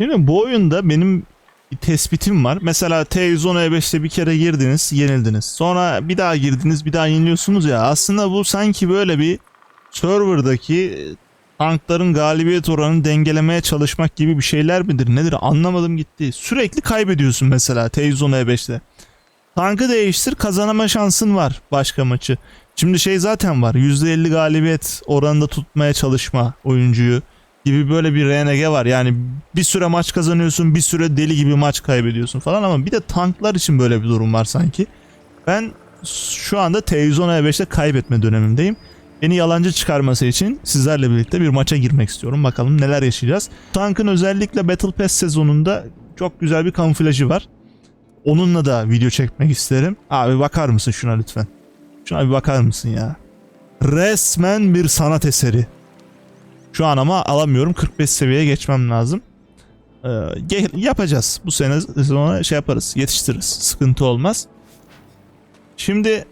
Şimdi bu oyunda benim bir tespitim var. Mesela T110E5'te bir kere girdiniz, yenildiniz. Sonra bir daha girdiniz, bir daha yeniliyorsunuz ya. Aslında bu sanki böyle bir serverdaki tankların galibiyet oranını dengelemeye çalışmak gibi bir şeyler midir nedir anlamadım gitti. Sürekli kaybediyorsun mesela T110E5'te. Tankı değiştir kazanama şansın var başka maçı. Şimdi şey zaten var %50 galibiyet oranında tutmaya çalışma oyuncuyu gibi böyle bir RNG var. Yani bir süre maç kazanıyorsun bir süre deli gibi maç kaybediyorsun falan ama bir de tanklar için böyle bir durum var sanki. Ben şu anda T110E5'te kaybetme dönemimdeyim. Beni yalancı çıkarması için sizlerle birlikte bir maça girmek istiyorum. Bakalım neler yaşayacağız. Tankın özellikle Battle Pass sezonunda çok güzel bir kamuflajı var. Onunla da video çekmek isterim. Abi bakar mısın şuna lütfen? Şuna bir bakar mısın ya? Resmen bir sanat eseri. Şu an ama alamıyorum. 45 seviyeye geçmem lazım. Ee, yapacağız. Bu sene sonra şey yaparız. Yetiştiririz. Sıkıntı olmaz. Şimdi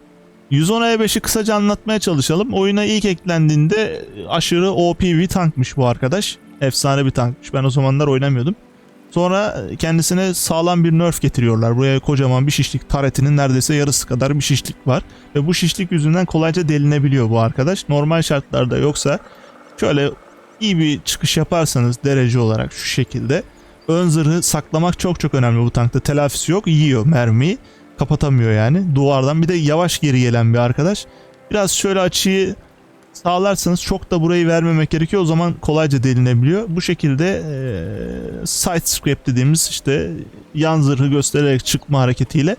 110 E5'i kısaca anlatmaya çalışalım. Oyuna ilk eklendiğinde aşırı OP bir tankmış bu arkadaş. Efsane bir tankmış. Ben o zamanlar oynamıyordum. Sonra kendisine sağlam bir nerf getiriyorlar. Buraya kocaman bir şişlik taretinin neredeyse yarısı kadar bir şişlik var. Ve bu şişlik yüzünden kolayca delinebiliyor bu arkadaş. Normal şartlarda yoksa şöyle iyi bir çıkış yaparsanız derece olarak şu şekilde ön zırhı saklamak çok çok önemli bu tankta. Telafisi yok. Yiyor mermiyi. Kapatamıyor yani. Duvardan bir de yavaş geri gelen bir arkadaş. Biraz şöyle açıyı sağlarsanız çok da burayı vermemek gerekiyor. O zaman kolayca delinebiliyor. Bu şekilde e, side script dediğimiz işte yan zırhı göstererek çıkma hareketiyle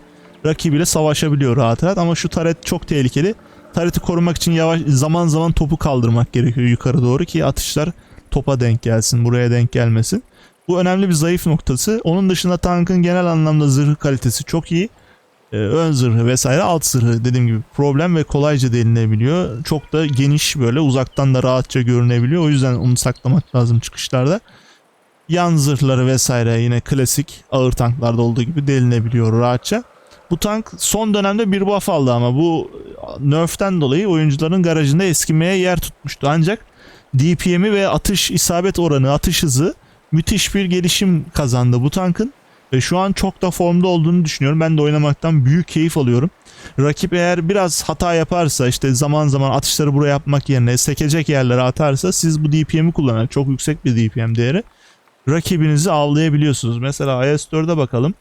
rakibiyle savaşabiliyor rahat rahat. Ama şu taret çok tehlikeli. Tareti korumak için yavaş zaman zaman topu kaldırmak gerekiyor yukarı doğru ki atışlar topa denk gelsin, buraya denk gelmesin. Bu önemli bir zayıf noktası. Onun dışında tankın genel anlamda zırhı kalitesi çok iyi. Ee, ön zırhı vesaire alt zırhı dediğim gibi problem ve kolayca delinebiliyor. Çok da geniş böyle uzaktan da rahatça görünebiliyor. O yüzden onu saklamak lazım çıkışlarda. Yan zırhları vesaire yine klasik ağır tanklarda olduğu gibi delinebiliyor rahatça. Bu tank son dönemde bir buff aldı ama bu nerf'ten dolayı oyuncuların garajında eskimeye yer tutmuştu. Ancak DPM'i ve atış isabet oranı, atış hızı müthiş bir gelişim kazandı bu tankın. Ve şu an çok da formda olduğunu düşünüyorum. Ben de oynamaktan büyük keyif alıyorum. Rakip eğer biraz hata yaparsa işte zaman zaman atışları buraya yapmak yerine sekecek yerlere atarsa siz bu DPM'i kullanarak çok yüksek bir DPM değeri rakibinizi avlayabiliyorsunuz. Mesela IS-4'e bakalım.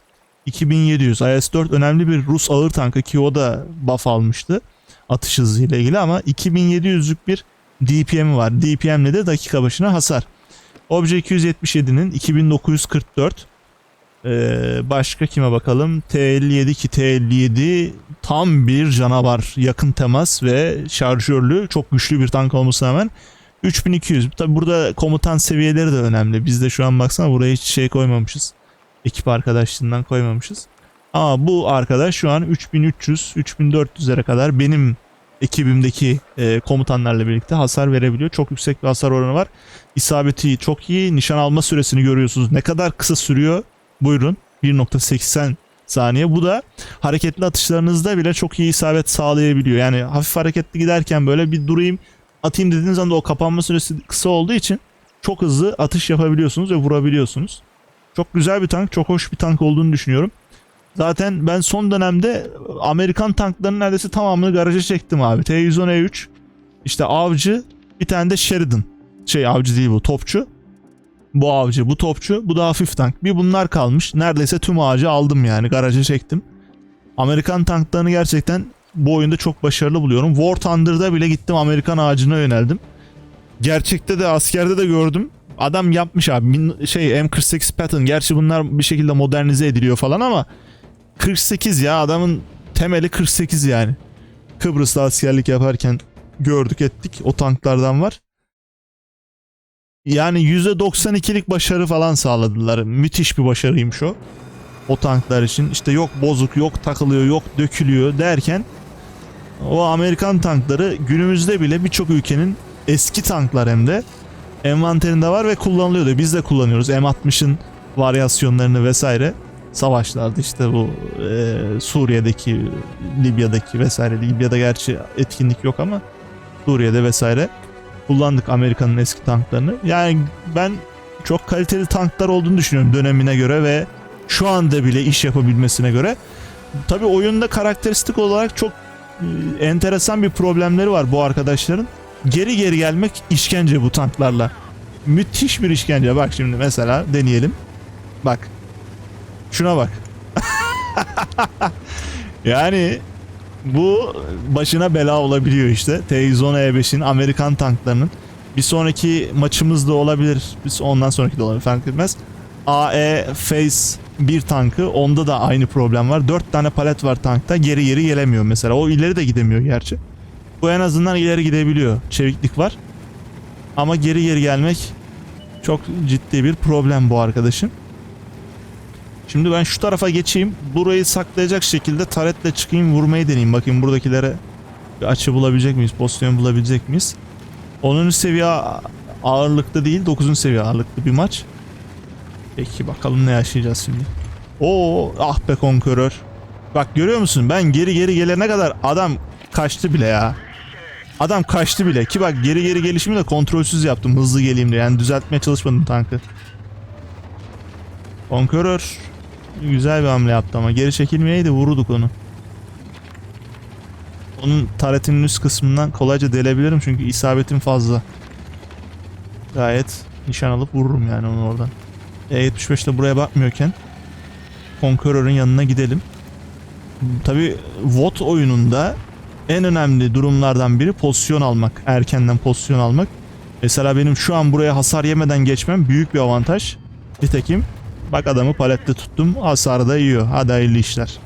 2700 IS-4 önemli bir Rus ağır tankı ki o da buff almıştı atış hızıyla ilgili ama 2700'lük bir DPM'i var. DPM'le de dakika başına hasar. Obje 277'nin 2944 ee, başka kime bakalım? T57 ki T57 tam bir canavar. Yakın temas ve şarjörlü çok güçlü bir tank olmasına rağmen 3200. Tabi burada komutan seviyeleri de önemli. Biz de şu an baksana buraya hiç şey koymamışız. Ekip arkadaşlığından koymamışız. Ama bu arkadaş şu an 3300 3400'lere kadar benim ekibimdeki e, komutanlarla birlikte hasar verebiliyor. Çok yüksek bir hasar oranı var. İsabeti çok iyi. Nişan alma süresini görüyorsunuz. Ne kadar kısa sürüyor Buyurun 1.80 saniye. Bu da hareketli atışlarınızda bile çok iyi isabet sağlayabiliyor. Yani hafif hareketli giderken böyle bir durayım atayım dediğiniz anda o kapanma süresi kısa olduğu için çok hızlı atış yapabiliyorsunuz ve vurabiliyorsunuz. Çok güzel bir tank, çok hoş bir tank olduğunu düşünüyorum. Zaten ben son dönemde Amerikan tanklarının neredeyse tamamını garaja çektim abi. T110E3, işte avcı, bir tane de Sheridan. Şey avcı değil bu, topçu. Bu avcı, bu topçu, bu da hafif tank. Bir bunlar kalmış. Neredeyse tüm ağacı aldım yani. Garaja çektim. Amerikan tanklarını gerçekten bu oyunda çok başarılı buluyorum. War Thunder'da bile gittim Amerikan ağacına yöneldim. Gerçekte de askerde de gördüm. Adam yapmış abi. Şey M48 pattern. Gerçi bunlar bir şekilde modernize ediliyor falan ama 48 ya adamın temeli 48 yani. Kıbrıs'ta askerlik yaparken gördük ettik. O tanklardan var. Yani %92'lik başarı falan sağladılar. Müthiş bir başarıymış o. O tanklar için. İşte yok bozuk, yok takılıyor, yok dökülüyor derken o Amerikan tankları günümüzde bile birçok ülkenin eski tanklar hem de envanterinde var ve kullanılıyordu. Biz de kullanıyoruz. M60'ın varyasyonlarını vesaire savaşlarda işte bu e, Suriye'deki, Libya'daki vesaire. Libya'da gerçi etkinlik yok ama Suriye'de vesaire kullandık Amerika'nın eski tanklarını. Yani ben çok kaliteli tanklar olduğunu düşünüyorum dönemine göre ve şu anda bile iş yapabilmesine göre. Tabi oyunda karakteristik olarak çok e, enteresan bir problemleri var bu arkadaşların. Geri geri gelmek işkence bu tanklarla. Müthiş bir işkence. Bak şimdi mesela deneyelim. Bak. Şuna bak. yani bu başına bela olabiliyor işte. T110 E5'in Amerikan tanklarının. Bir sonraki maçımız da olabilir. Biz ondan sonraki de olabilir fark etmez. AE Phase 1 tankı onda da aynı problem var. 4 tane palet var tankta. Geri geri gelemiyor mesela. O ileri de gidemiyor gerçi. Bu en azından ileri gidebiliyor. Çeviklik var. Ama geri geri gelmek çok ciddi bir problem bu arkadaşın. Şimdi ben şu tarafa geçeyim. Burayı saklayacak şekilde taretle çıkayım vurmayı deneyeyim. Bakayım buradakilere bir açı bulabilecek miyiz? Pozisyon bulabilecek miyiz? 10. seviye ağırlıkta değil 9. seviye ağırlıklı bir maç. Peki bakalım ne yaşayacağız şimdi. Oo ah be konkörör. Bak görüyor musun ben geri geri gelene kadar adam kaçtı bile ya. Adam kaçtı bile ki bak geri geri gelişimi de kontrolsüz yaptım hızlı geleyim diye yani düzeltmeye çalışmadım tankı. Konkörör güzel bir hamle yaptı ama geri çekilmeyeydi vururduk onu. Onun taretinin üst kısmından kolayca delebilirim çünkü isabetim fazla. Gayet nişan alıp vururum yani onu oradan. E75 de buraya bakmıyorken Conqueror'ın yanına gidelim. Tabi VOT oyununda en önemli durumlardan biri pozisyon almak. Erkenden pozisyon almak. Mesela benim şu an buraya hasar yemeden geçmem büyük bir avantaj. Nitekim bak adamı palette tuttum hasarı da yiyor. Hadi hayırlı işler.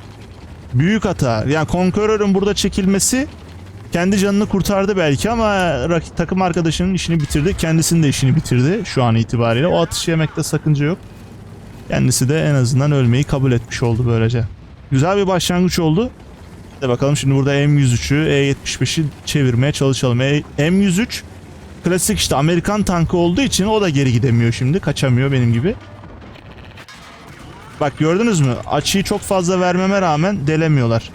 Büyük hata. Yani Conqueror'ın burada çekilmesi kendi canını kurtardı belki ama rakip takım arkadaşının işini bitirdi. Kendisinin de işini bitirdi şu an itibariyle. O atışı yemekte sakınca yok. Kendisi de en azından ölmeyi kabul etmiş oldu böylece. Güzel bir başlangıç oldu. Hadi bakalım şimdi burada M103'ü E75'i çevirmeye çalışalım. E- M103 klasik işte Amerikan tankı olduğu için o da geri gidemiyor şimdi. Kaçamıyor benim gibi. Bak gördünüz mü? Açıyı çok fazla vermeme rağmen delemiyorlar.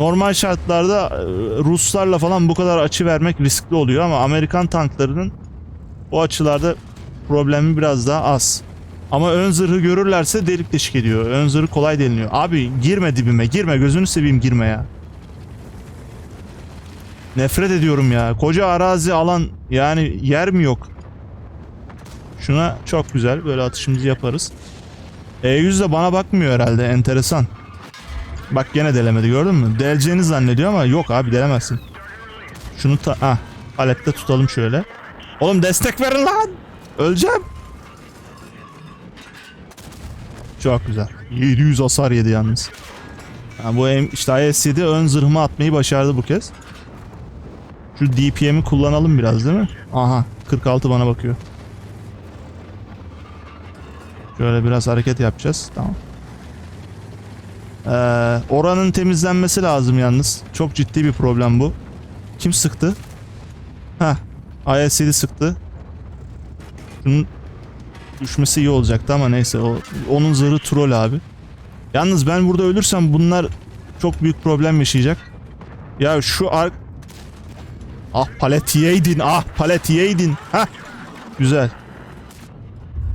Normal şartlarda e, Ruslarla falan bu kadar açı vermek riskli oluyor ama Amerikan tanklarının o açılarda problemi biraz daha az. Ama ön zırhı görürlerse delik deşik ediyor. Ön zırhı kolay deliniyor. Abi girme dibime girme gözünü seveyim girme ya. Nefret ediyorum ya. Koca arazi alan yani yer mi yok? Şuna çok güzel böyle atışımızı yaparız. E100 de bana bakmıyor herhalde enteresan. Bak gene delemedi gördün mü? Deleceğini zannediyor ama yok abi delemezsin. Şunu ta ah palette tutalım şöyle. Oğlum destek verin lan. Öleceğim. Çok güzel. 700 hasar yedi yalnız. Ha, bu işte IS-7 ön zırhımı atmayı başardı bu kez. Şu DPM'i kullanalım biraz değil mi? Aha 46 bana bakıyor. Şöyle biraz hareket yapacağız. Tamam. Ee, oranın temizlenmesi lazım yalnız. Çok ciddi bir problem bu. Kim sıktı? Ha, IS-7 sıktı. Şunun düşmesi iyi olacaktı ama neyse o onun zırhı troll abi. Yalnız ben burada ölürsem bunlar çok büyük problem yaşayacak. Ya şu ar Ah palet yeydin ah palet yeydin. Ha güzel.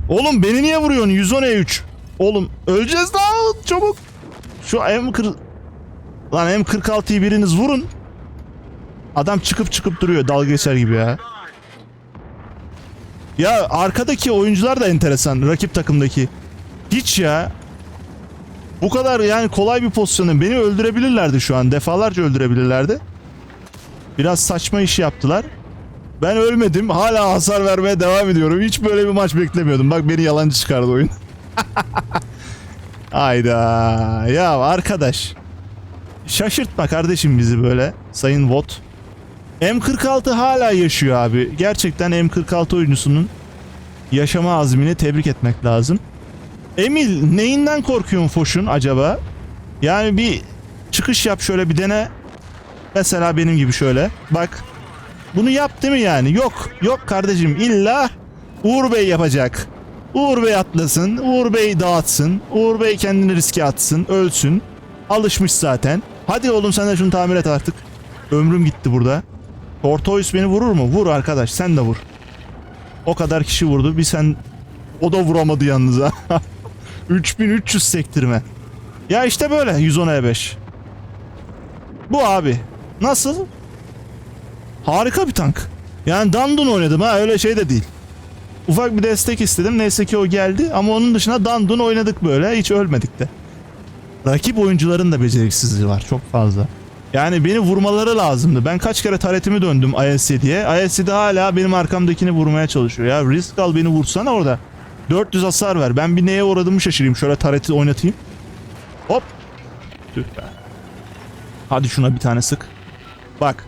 Oğlum beni niye vuruyorsun? 110 E3. Oğlum öleceğiz daha çabuk. Şu M40 Lan M46'yı biriniz vurun. Adam çıkıp çıkıp duruyor dalga geçer gibi ya. Ya arkadaki oyuncular da enteresan rakip takımdaki. Hiç ya. Bu kadar yani kolay bir pozisyonda beni öldürebilirlerdi şu an. Defalarca öldürebilirlerdi. Biraz saçma iş yaptılar. Ben ölmedim. Hala hasar vermeye devam ediyorum. Hiç böyle bir maç beklemiyordum. Bak beni yalancı çıkardı oyun. Hayda. Ya arkadaş. Şaşırtma kardeşim bizi böyle. Sayın Vot. M46 hala yaşıyor abi. Gerçekten M46 oyuncusunun yaşama azmini tebrik etmek lazım. Emil neyinden korkuyorsun Foş'un acaba? Yani bir çıkış yap şöyle bir dene. Mesela benim gibi şöyle. Bak. Bunu yap değil mi yani? Yok. Yok kardeşim. İlla Uğur Bey yapacak. Uğur Bey atlasın. Uğur Bey dağıtsın. Uğur Bey kendini riske atsın. Ölsün. Alışmış zaten. Hadi oğlum sen de şunu tamir et artık. Ömrüm gitti burada. Tortoise beni vurur mu? Vur arkadaş sen de vur. O kadar kişi vurdu. Bir sen O da vuramadı yalnız ha. 3300 sektirme. Ya işte böyle 110 E5. Bu abi. Nasıl? Harika bir tank. Yani Dandun oynadım ha öyle şey de değil. Ufak bir destek istedim. Neyse ki o geldi ama onun dışında Dandun oynadık böyle. Hiç ölmedik de. Rakip oyuncuların da beceriksizliği var çok fazla. Yani beni vurmaları lazımdı. Ben kaç kere taretimi döndüm IS-7'ye. IS-7 hala benim arkamdakini vurmaya çalışıyor. Ya risk al beni vursana orada. 400 hasar ver. Ben bir neye uğradığımı şaşırayım. Şöyle tareti oynatayım. Hop. Tüh be. Hadi şuna bir tane sık. Bak.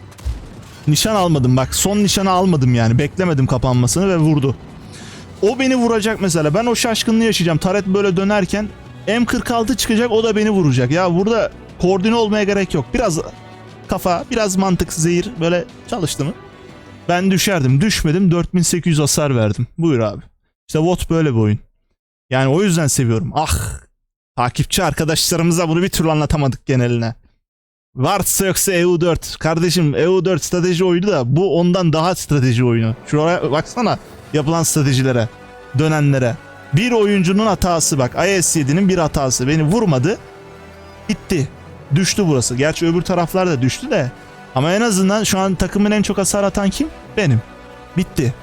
Nişan almadım bak. Son nişanı almadım yani. Beklemedim kapanmasını ve vurdu. O beni vuracak mesela. Ben o şaşkınlığı yaşayacağım. Taret böyle dönerken M46 çıkacak o da beni vuracak. Ya burada koordine olmaya gerek yok. Biraz kafa, biraz mantık, zehir böyle çalıştı mı? Ben düşerdim. Düşmedim. 4800 hasar verdim. Buyur abi. İşte VOT böyle bir oyun. Yani o yüzden seviyorum. Ah! Takipçi arkadaşlarımıza bunu bir türlü anlatamadık geneline. Varsa yoksa EU4. Kardeşim EU4 strateji oyunu da bu ondan daha strateji oyunu. Şuraya baksana yapılan stratejilere, dönenlere. Bir oyuncunun hatası bak. IS-7'nin bir hatası. Beni vurmadı. Bitti. Düştü burası. Gerçi öbür taraflar da düştü de. Ama en azından şu an takımın en çok hasar atan kim? Benim. Bitti.